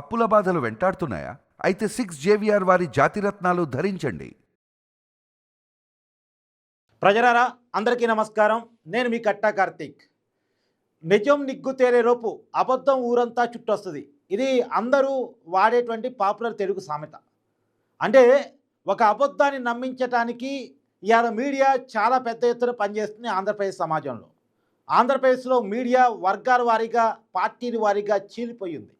అప్పుల బాధలు వెంటాడుతున్నాయా? అయితే సిక్స్ జేవిఆర్ వారి జాతిరత్నాలు ధరించండి. ప్రజలారా అందరికీ నమస్కారం. నేను మీ కట్టా కార్తీక్. నిజం నిగ్గు తేలే లోపు అబద్ధం ఊరంతా చుట్టొస్తుంది. ఇది అందరూ వాడేటువంటి పాపులర్ తెలుగు సామెత. అంటే ఒక అబద్ధాన్ని నమ్మించటానికి ఇవాళ మీడియా చాలా పెద్ద ఎత్తున పనిచేస్తుంది ఆంధ్రప్రదేశ్ సమాజంలో. ఆంధ్రప్రదేశ్లో మీడియా వర్గాల వారీగా పార్టీల వారీగా చీలిపోయింది.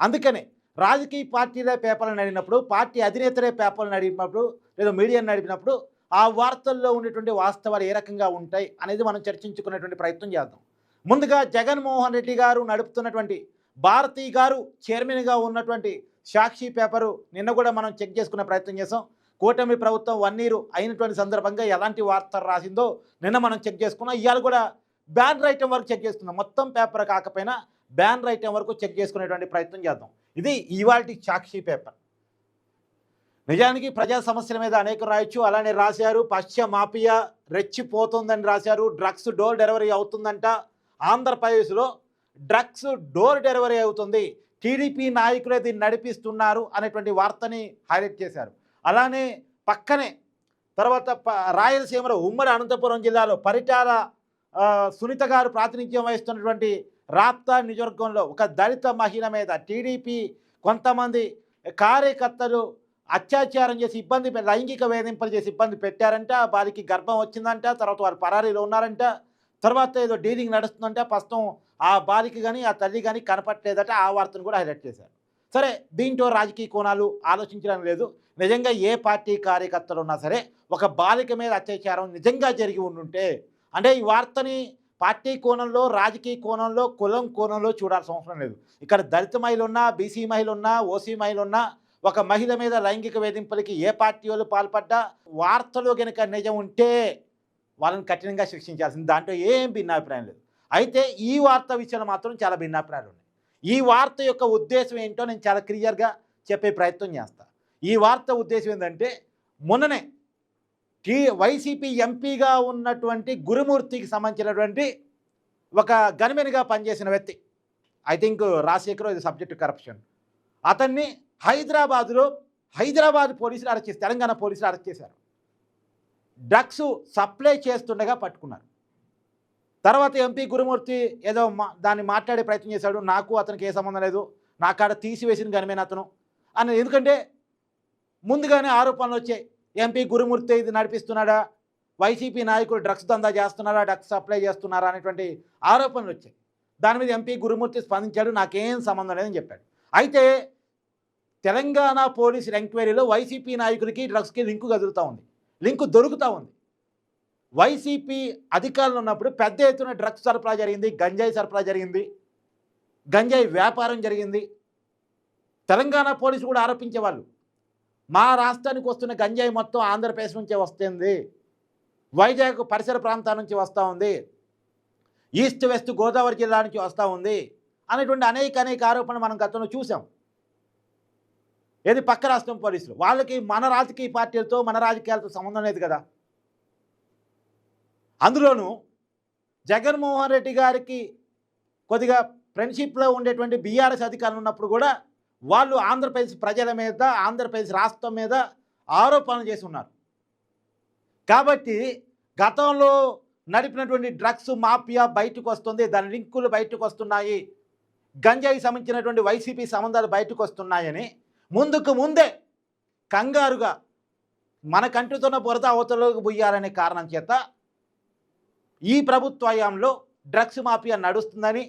అందుకనే రాజకీయ పార్టీలే పేపర్లు నడిపినప్పుడు పార్టీ అధినేతలే పేపర్లు నడిపినప్పుడు లేదా మీడియాను నడిపినప్పుడు ఆ వార్తల్లో ఉండేటువంటి వాస్తవాలు ఏ రకంగా ఉంటాయి అనేది మనం చర్చించుకునేటువంటి ప్రయత్నం చేద్దాం. ముందుగా జగన్మోహన్ రెడ్డి గారు నడుపుతున్నటువంటి భారతీ గారు చైర్మన్గా ఉన్నటువంటి సాక్షి పేపరు నిన్న కూడా మనం చెక్ చేసుకునే ప్రయత్నం చేసాం కూటమి ప్రభుత్వం వన్ ఇయర్ అయినటువంటి సందర్భంగా ఎలాంటి వార్తలు రాసిందో నిన్న మనం చెక్ చేసుకున్నాం. ఇవాళ కూడా బ్యాన్ రైటం వరకు చెక్ చేసుకున్నాం. మొత్తం పేపర్ కాకపోయినా బ్యాన్ రైటం వరకు చెక్ చేసుకునేటువంటి ప్రయత్నం చేద్దాం. ఇది ఇవాళ సాక్షి పేపర్. నిజానికి ప్రజా సమస్యల మీద అనేక రాయొచ్చు. అలానే రాశారు పశ్చిమ మాఫియా రెచ్చిపోతుందని రాశారు డ్రగ్స్ డోర్ డెలివరీ అవుతుందంట. ఆంధ్రప్రదేశ్లో డ్రగ్స్ డోర్ డెలివరీ అవుతుంది. టీడీపీ నాయకులే దీన్ని నడిపిస్తున్నారు అనేటువంటి వార్తని హైలైట్ చేశారు. అలానే పక్కనే తర్వాత ప- రాయలసీమలో ఉమ్మడి అనంతపురం జిల్లాలో పరిటాల సునీత గారు ప్రాతినిధ్యం వహిస్తున్నటువంటి రాప్తా నియోజకవర్గంలో ఒక దళిత మహిళ మీద టీడీపీ కొంతమంది కార్యకర్తలు అత్యాచారం చేసి ఇబ్బంది లైంగిక వేధింపులు చేసి ఇబ్బంది పెట్టారంట. వారికి గర్భం వచ్చిందంట. తర్వాత వారు పరారీలో ఉన్నారంట. తర్వాత ఏదో డీలింగ్ నడుస్తుందంట. ప్రస్తుతం ఆ బాలిక కానీ ఆ తల్లి కానీ కనపట్లేదట ఆ వార్తను కూడా హైలైట్ చేశారు. సరే దీంట్లో రాజకీయ కోణాలు ఆలోచించడం లేదు. నిజంగా ఏ పార్టీ కార్యకర్తలు ఉన్నా సరే ఒక బాలిక మీద అత్యాచారం నిజంగా జరిగి ఉండుంటే అంటే ఈ వార్తని పార్టీ కోణంలో రాజకీయ కోణంలో కులం కోణంలో చూడాల్సిన అవసరం లేదు. ఇక్కడ దళిత మహిళ ఉన్నా బీసీ మహిళ ఉన్నా ఓసీ మహిళ ఉన్నా ఒక మహిళ మీద లైంగిక వేధింపులకి ఏ పార్టీ వాళ్ళు పాల్పడ్డా వార్తలో కనుక నిజం ఉంటే వాళ్ళని కఠినంగా శిక్షించాల్సింది. దాంట్లో ఏం భిన్నాభిప్రాయం లేదు. అయితే ఈ వార్త విషయంలో మాత్రం చాలా భిన్నాభిప్రాయాలు ఉన్నాయి. ఈ వార్త యొక్క ఉద్దేశం ఏంటో నేను చాలా క్లియర్గా చెప్పే ప్రయత్నం చేస్తాను ఈ వార్త ఉద్దేశం ఏంటంటే మొన్ననే టీ వైసీపీ ఎంపీగా ఉన్నటువంటి గురుమూర్తికి సంబంధించినటువంటి ఒక గనిమెనిగా పనిచేసిన వ్యక్తి. ఐ థింక్ రాజశేఖర్ ఇది సబ్జెక్ట్ కరప్షన్ అతన్ని హైదరాబాదులో హైదరాబాద్ పోలీసులు అరెస్ట్ చేసి తెలంగాణ పోలీసులు అరెస్ట్ చేశారు. డ్రగ్స్ సప్లై చేస్తుండగా పట్టుకున్నారు. తర్వాత ఎంపీ గురుమూర్తి ఏదో మా దాన్ని మాట్లాడే ప్రయత్నం చేశాడు. నాకు అతనికి ఏ సంబంధం లేదు. నా కాడ తీసివేసిన గనిమైన అతను. అని ఎందుకంటే ముందుగానే ఆరోపణలు వచ్చాయి. ఎంపీ గురుమూర్తి ఇది నడిపిస్తున్నాడా? వైసీపీ నాయకుడు డ్రగ్స్ దందా చేస్తున్నారా? డ్రగ్స్ సప్లై చేస్తున్నారా? అనేటువంటి ఆరోపణలు వచ్చాయి. దాని మీద ఎంపీ గురుమూర్తి స్పందించాడు నాకేం సంబంధం లేదని చెప్పాడు. అయితే తెలంగాణ పోలీసుల ఎంక్వైరీలో వైసీపీ నాయకులకి డ్రగ్స్కి లింకు కదులుతూ ఉంది. లింకు దొరుకుతూ ఉంది. వైసీపీ అధికారులు ఉన్నప్పుడు పెద్ద ఎత్తున డ్రగ్స్ సరఫరా జరిగింది గంజాయి సరఫరా జరిగింది గంజాయి వ్యాపారం జరిగింది. తెలంగాణ పోలీసులు కూడా ఆరోపించేవాళ్ళు. మా రాష్ట్రానికి వస్తున్న గంజాయి మొత్తం ఆంధ్రప్రదేశ్ నుంచే వస్తుంది. వైజాగ్ పరిసర ప్రాంతాల నుంచి వస్తూ ఉంది. ఈస్ట్ వెస్ట్ గోదావరి జిల్లా నుంచి వస్తూ ఉంది అనేటువంటి అనేక అనేక ఆరోపణలు మనం గతంలో చూసాం. ఏది పక్క రాష్ట్రం పోలీసులు? వాళ్ళకి మన రాజకీయ పార్టీలతో మన రాజకీయాలతో సంబంధం లేదు కదా. అందులోనూ జగన్మోహన్ రెడ్డి గారికి కొద్దిగా ఫ్రెండ్షిప్లో ఉండేటువంటి బీఆర్ఎస్ అధికారులు ఉన్నప్పుడు కూడా వాళ్ళు ఆంధ్రప్రదేశ్ ప్రజల మీద ఆంధ్రప్రదేశ్ రాష్ట్రం మీద ఆరోపణలు చేసి ఉన్నారు కాబట్టి గతంలో నడిపినటువంటి డ్రగ్స్ మాఫియా బయటకు వస్తుంది దాని లింకులు బయటకు వస్తున్నాయి గంజాయి సంబంధించినటువంటి వైసీపీ సంబంధాలు బయటకు వస్తున్నాయని ముందుకు ముందే కంగారుగా మన కంటితోన బురద అవతలకు బుయ్యాలనే కారణం చేత ఈ ప్రభుత్వ హయాంలో డ్రగ్స్ మాఫియా నడుస్తుందని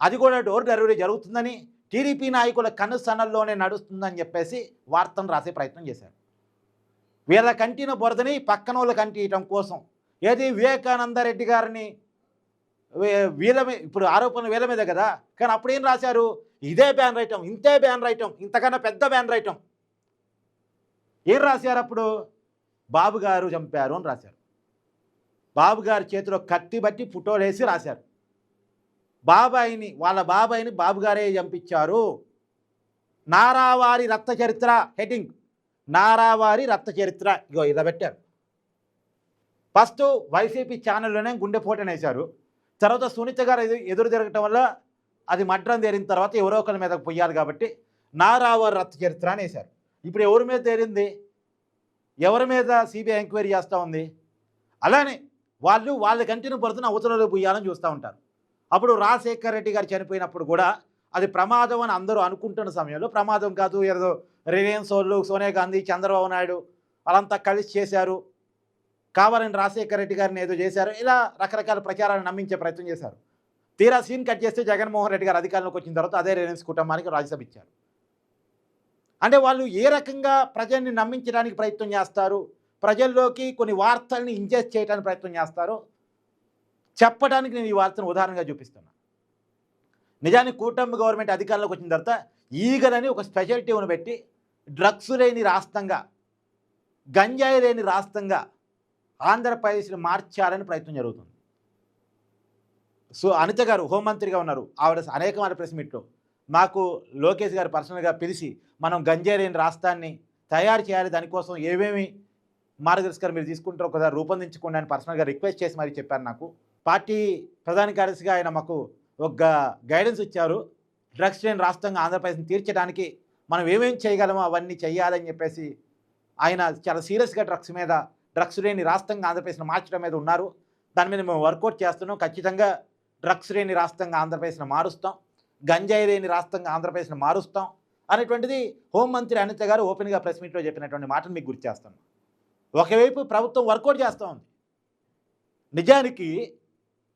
అది కూడా డోర్ డెలివరీ జరుగుతుందని టీడీపీ నాయకుల కనుసనల్లోనే నడుస్తుందని చెప్పేసి వార్తను రాసే ప్రయత్నం చేశారు. వీళ్ళ కంటిన బురదని పక్కన వాళ్ళ కంటియటం కోసం ఏది వివేకానంద రెడ్డి గారిని వీళ్ళ ఇప్పుడు ఆరోపణలు వీళ్ళ మీద కదా? కానీ అప్పుడు ఏం రాశారు? ఇదే బ్యాన్ రైటం ఇంతే బ్యాన్ రైటం ఇంతకన్నా పెద్ద బ్యాన్ రైటం. ఏం రాశారు అప్పుడు? బాబు గారు చంపారు అని రాశారు. బాబు గారి చేతిలో కత్తి బట్టి ఫోటోలు వేసి రాశారు. బాబాయిని వాళ్ళ బాబాయిని బాబుగారే చంపించారు. నారావారి రక్త చరిత్ర హెడ్డింగ్. నారావారి రక్త చరిత్ర. ఇగో ఇద పెట్టారు. ఫస్ట్ వైసీపీ ఛానల్లోనే గుండెపోటని వేశారు తర్వాత సునీత గారు ఎదురు తిరగటం వల్ల అది మడ్రం తేరిన తర్వాత ఎవరో ఒకరి మీద పొయ్యాలి కాబట్టి నారావారి రక్త చరిత్ర అని వేశారు ఇప్పుడు ఎవరి మీద తేరింది? ఎవరి మీద సిబిఐ ఎంక్వైరీ చేస్తూ ఉంది? అలానే వాళ్ళు వాళ్ళ కంటిని పడుతున్న అవతలలో పుయ్యాలని చూస్తూ ఉంటారు. అప్పుడు రాజశేఖర్ రెడ్డి గారు చనిపోయినప్పుడు కూడా అది ప్రమాదం అని అందరూ అనుకుంటున్న సమయంలో ప్రమాదం కాదు ఏదో రిలయన్స్ వాళ్ళు సోనియా గాంధీ చంద్రబాబు నాయుడు వాళ్ళంతా కలిసి చేశారు. కావాలని రాజశేఖర రెడ్డి గారిని ఏదో చేశారు. ఇలా రకరకాల ప్రచారాన్ని నమ్మించే ప్రయత్నం చేశారు. తీరా సీన్ కట్ చేస్తే జగన్మోహన్ రెడ్డి గారు అధికారంలోకి వచ్చిన తర్వాత అదే రిలయన్స్ కుటుంబానికి రాజ్యసభ ఇచ్చారు. అంటే వాళ్ళు ఏ రకంగా ప్రజల్ని నమ్మించడానికి ప్రయత్నం చేస్తారు? ప్రజల్లోకి కొన్ని వార్తల్ని ఇంజెస్ట్ చేయడానికి ప్రయత్నం చేస్తారో చెప్పడానికి నేను ఈ వార్తను ఉదాహరణగా చూపిస్తున్నా. నిజానికి కూటమి గవర్నమెంట్ అధికారంలోకి వచ్చిన తర్వాత ఈగలని ఒక స్పెషల్ టీంను పెట్టి డ్రగ్స్ లేని రాష్ట్రంగా గంజాయి లేని రాష్ట్రంగా ఆంధ్రప్రదేశ్ని మార్చాలని ప్రయత్నం జరుగుతుంది. సో అనిత గారు హోంమంత్రిగా ఉన్నారు. ఆవిడ అనేకమైన ప్రెస్ మీట్లో. మాకు లోకేష్ గారు పర్సనల్గా పిలిచి మనం గంజాయి లేని రాష్ట్రాన్ని తయారు చేయాలి దానికోసం ఏమేమి మార్గదర్శకాలు మీరు తీసుకుంటారో ఒకసారి రూపొందించుకోండి అని పర్సనల్గా రిక్వెస్ట్ చేసి మరీ చెప్పారు నాకు. పార్టీ ప్రధాన కార్యదర్శిగా ఆయన మాకు ఒక గైడెన్స్ ఇచ్చారు. డ్రగ్స్ లేని రాష్ట్రంగా ఆంధ్రప్రదేశ్ని తీర్చడానికి మనం ఏమేమి చేయగలమో అవన్నీ చేయాలని చెప్పేసి ఆయన చాలా సీరియస్గా డ్రగ్స్ మీద డ్రగ్స్ లేని రాష్ట్రంగా ఆంధ్రప్రదేశ్ని మార్చడం మీద ఉన్నారు. దాని మీద మేము వర్కౌట్ చేస్తున్నాం. ఖచ్చితంగా డ్రగ్స్ లేని రాష్ట్రంగా ఆంధ్రప్రదేశ్ని మారుస్తాం. గంజాయి లేని రాష్ట్రంగా ఆంధ్రప్రదేశ్ని మారుస్తాం అనేటువంటిది హోంమంత్రి అనిత గారు ఓపెన్గా ప్రెస్ మీట్లో చెప్పినటువంటి మాటను మీకు గుర్తు చేస్తాను. ఒకవైపు ప్రభుత్వం వర్కౌట్ చేస్తూ ఉంది. నిజానికి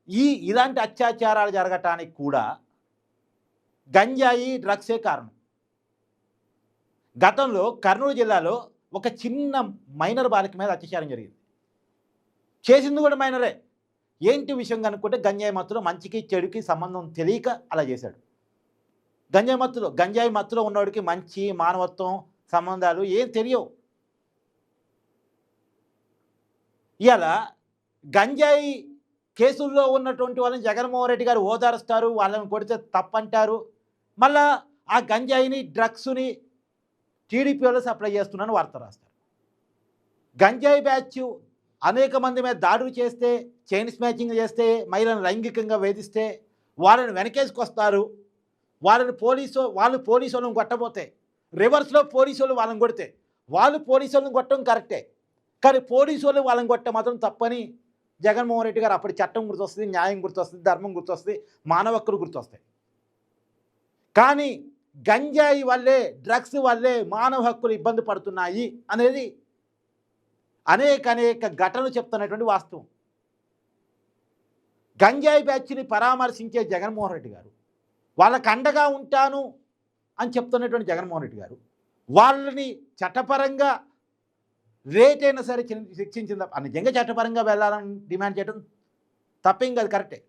ఈ ఇలాంటి అత్యాచారాలు జరగటానికి కూడా గంజాయి డ్రగ్సే కారణం. గతంలో కర్నూలు జిల్లాలో ఒక చిన్న మైనర్ బాలిక మీద అత్యాచారం జరిగింది. చేసింది కూడా మైనరే. ఏంటి విషయం కనుక్కుంటే గంజాయి మత్తులో మంచికి చెడుకి సంబంధం తెలియక అలా చేశాడు. గంజాయి మత్తులో గంజాయి మత్తులో ఉన్నవాడికి మంచి మానవత్వం సంబంధాలు ఏం తెలియవు. ఇలా గంజాయి కేసుల్లో ఉన్నటువంటి వాళ్ళని జగన్మోహన్ రెడ్డి గారు ఓదారుస్తారు వాళ్ళని కొడితే తప్పంటారు. మళ్ళా ఆ గంజాయిని డ్రగ్స్ని టీడీపీ వాళ్ళు సప్లై చేస్తున్నాను వార్త రాస్తారు. గంజాయి బ్యాచ్ అనేక మంది మీద దాడులు చేస్తే చైన్ స్మాచింగ్ చేస్తే మహిళలను లైంగికంగా వేధిస్తే వాళ్ళని వెనకేసుకొస్తారు. వాళ్ళని పోలీసు వాళ్ళు పోలీసు వాళ్ళని కొట్టబోతే రివర్స్లో పోలీసు వాళ్ళు వాళ్ళని కొడితే వాళ్ళు పోలీసు వాళ్ళని కొట్టడం కరెక్టే. కానీ పోలీసు వాళ్ళు వాళ్ళని కొట్టే మాత్రం తప్పని జగన్మోహన్ రెడ్డి గారు అప్పటి చట్టం గుర్తొస్తుంది న్యాయం గుర్తొస్తుంది ధర్మం గుర్తొస్తుంది మానవ హక్కులు గుర్తొస్తాయి. కానీ గంజాయి వల్లే డ్రగ్స్ వల్లే మానవ హక్కులు ఇబ్బంది పడుతున్నాయి అనేది అనేక అనేక ఘటనలు చెప్తున్నటువంటి వాస్తవం. గంజాయి బ్యాచ్ని పరామర్శించే జగన్మోహన్ రెడ్డి గారు వాళ్ళకు అండగా ఉంటాను అని చెప్తున్నటువంటి జగన్మోహన్ రెడ్డి గారు వాళ్ళని చట్టపరంగా రేట్ అయినా సరే చి- శిక్షించింది తప్ప- నిజంగా చట్టపరంగా వెళ్ళాలని డిమాండ్ చేయడం తప్పేం కాదు కరెక్టే.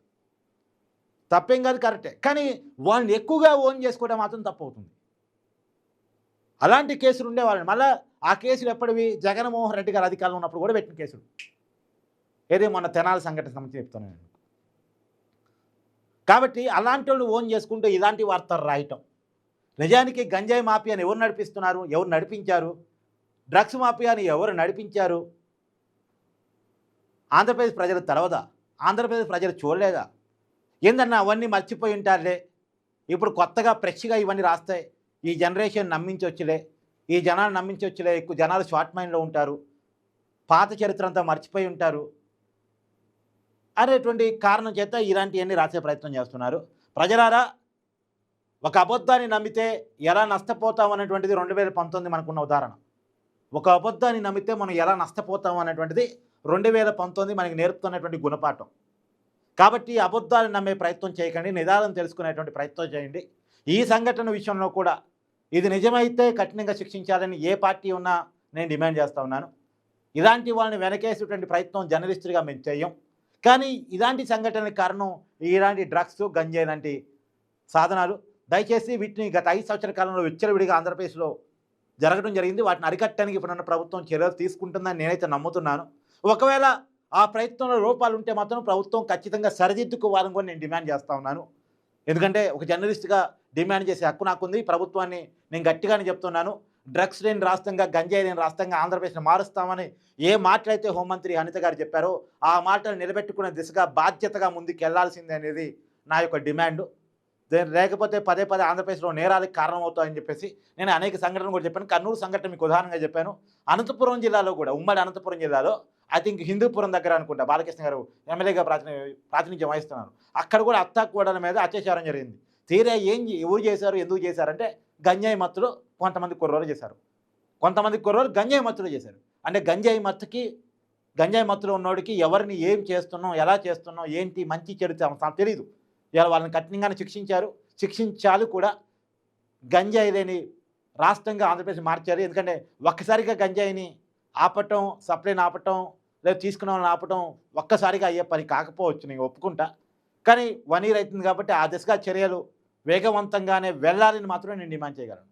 తప్పేం కాదు కరెక్టే. కానీ వాళ్ళని ఎక్కువగా ఓన్ చేసుకోవడం మాత్రం తప్పవుతుంది. అలాంటి కేసులు ఉండేవాళ్ళని. మళ్ళీ ఆ కేసులు ఎప్పటివి? జగన్మోహన్ రెడ్డి గారు అధికారంలో ఉన్నప్పుడు కూడా పెట్టిన కేసులు. ఏదే మొన్న తెనాల సంఘటన సంబంధించి చెప్తాను నేను. కాబట్టి అలాంటి వాళ్ళు ఓన్ చేసుకుంటూ ఇలాంటి వార్తలు రాయటం. నిజానికి గంజాయి మాఫియాని ఎవరు నడిపిస్తున్నారు? ఎవరు నడిపించారు? డ్రగ్స్ మాఫియాని ఎవరు నడిపించారు? ఆంధ్రప్రదేశ్ ప్రజలు తెలవదా? ఆంధ్రప్రదేశ్ ప్రజలు చూడలేదా? ఏందన్నా అవన్నీ మర్చిపోయి ఉంటారులే. ఇప్పుడు కొత్తగా ఫ్రెష్గా ఇవన్నీ రాస్తాయి ఈ జనరేషన్ నమ్మించవచ్చులే ఈ జనాలు నమ్మించవచ్చులే ఎక్కువ జనాలు షార్ట్ మైండ్లో ఉంటారు. పాత చరిత్ర అంతా మర్చిపోయి ఉంటారు. అనేటువంటి కారణం చేత ఇలాంటివన్నీ రాసే ప్రయత్నం చేస్తున్నారు. ప్రజలారా ఒక అబద్ధాన్ని నమ్మితే ఎలా నష్టపోతాం అనేటువంటిది రెండు వేల పంతొమ్మిది మనకున్న ఉదాహరణ. ఒక అబద్ధాన్ని నమ్మితే మనం ఎలా నష్టపోతాం అనేటువంటిది రెండు వేల పంతొమ్మిది మనకి నేర్పుతున్నటువంటి గుణపాఠం. కాబట్టి అబద్ధాలు నమ్మే ప్రయత్నం చేయకండి నిదానం తెలుసుకునేటువంటి ప్రయత్నం చేయండి. ఈ సంఘటన విషయంలో కూడా ఇది నిజమైతే కఠినంగా శిక్షించాలని ఏ పార్టీ ఉన్నా నేను డిమాండ్ చేస్తూ ఉన్నాను. ఇలాంటి వాళ్ళని వెనకేసేటువంటి ప్రయత్నం జర్నలిస్టులుగా మేము చేయం. కానీ ఇలాంటి సంఘటనలకు కారణం ఇలాంటి డ్రగ్స్ గంజాయి లాంటి సాధనాలు. దయచేసి వీటిని గత ఐదు సంవత్సరాల కాలంలో విచ్చలవిడిగా ఆంధ్రప్రదేశ్లో జరగడం జరిగింది. వాటిని అరికట్టడానికి ఇప్పుడున్న ప్రభుత్వం చర్యలు తీసుకుంటుందని నేనైతే నమ్ముతున్నాను. ఒకవేళ ఆ ప్రయత్నంలో లోపాలు ఉంటే మాత్రం ప్రభుత్వం ఖచ్చితంగా సరిదిద్దుకోవాలని కూడా నేను డిమాండ్ చేస్తూ ఉన్నాను. ఎందుకంటే ఒక జర్నలిస్ట్గా డిమాండ్ చేసే హక్కు నాకుంది. ప్రభుత్వాన్ని నేను గట్టిగానే చెప్తున్నాను. డ్రగ్స్ లేని రాష్ట్రంగా గంజాయి లేని రాష్ట్రంగా ఆంధ్రప్రదేశ్ని మారుస్తామని ఏ మాటలైతే హోంమంత్రి అనిత గారు చెప్పారో ఆ మాటలు నిలబెట్టుకునే దిశగా బాధ్యతగా ముందుకు వెళ్ళాల్సిందే అనేది నా యొక్క డిమాండ్. లేకపోతే పదే పదే ఆంధ్రప్రదేశ్లో నేరాలకు కారణమవుతాయని చెప్పేసి నేను అనేక సంఘటనలు కూడా చెప్పాను. కర్నూలు సంఘటన మీకు ఉదాహరణగా చెప్పాను. అనంతపురం జిల్లాలో కూడా ఉమ్మడి అనంతపురం జిల్లాలో ఐ థింక్ హిందూపురం దగ్గర అనుకుంటా బాలకృష్ణ గారు ఎమ్మెల్యేగా ప్రాతిని ప్రాతినిధ్యం వహిస్తున్నారు. అక్కడ కూడా అత్తా కోడల మీద అత్యాచారం జరిగింది. తీరా ఏం ఎవరు చేశారు ఎందుకు చేశారంటే గంజాయి మత్తులో కొంతమంది కుర్రోలు చేశారు. కొంతమంది కుర్రోలు గంజాయి మత్తులో చేశారు. అంటే గంజాయి మత్తుకి గంజాయి మత్తులో ఉన్నోడికి ఎవరిని ఏం చేస్తున్నాం ఎలా చేస్తున్నాం ఏంటి మంచి చెడు తెలియదు ఇలా వాళ్ళని కఠినంగానే శిక్షించారు. శిక్షించాలి కూడా గంజాయి లేని రాష్ట్రంగా ఆంధ్రప్రదేశ్ మార్చారు. ఎందుకంటే ఒక్కసారిగా గంజాయిని ఆపటం సప్లైని ఆపటం లేదా తీసుకున్న వాళ్ళని ఆపటం ఒక్కసారిగా అయ్యే పని కాకపోవచ్చు నేను ఒప్పుకుంటా. కానీ వన్ ఇయర్ అవుతుంది కాబట్టి ఆ దిశగా చర్యలు వేగవంతంగానే వెళ్ళాలని మాత్రమే నేను డిమాండ్ చేయగలను.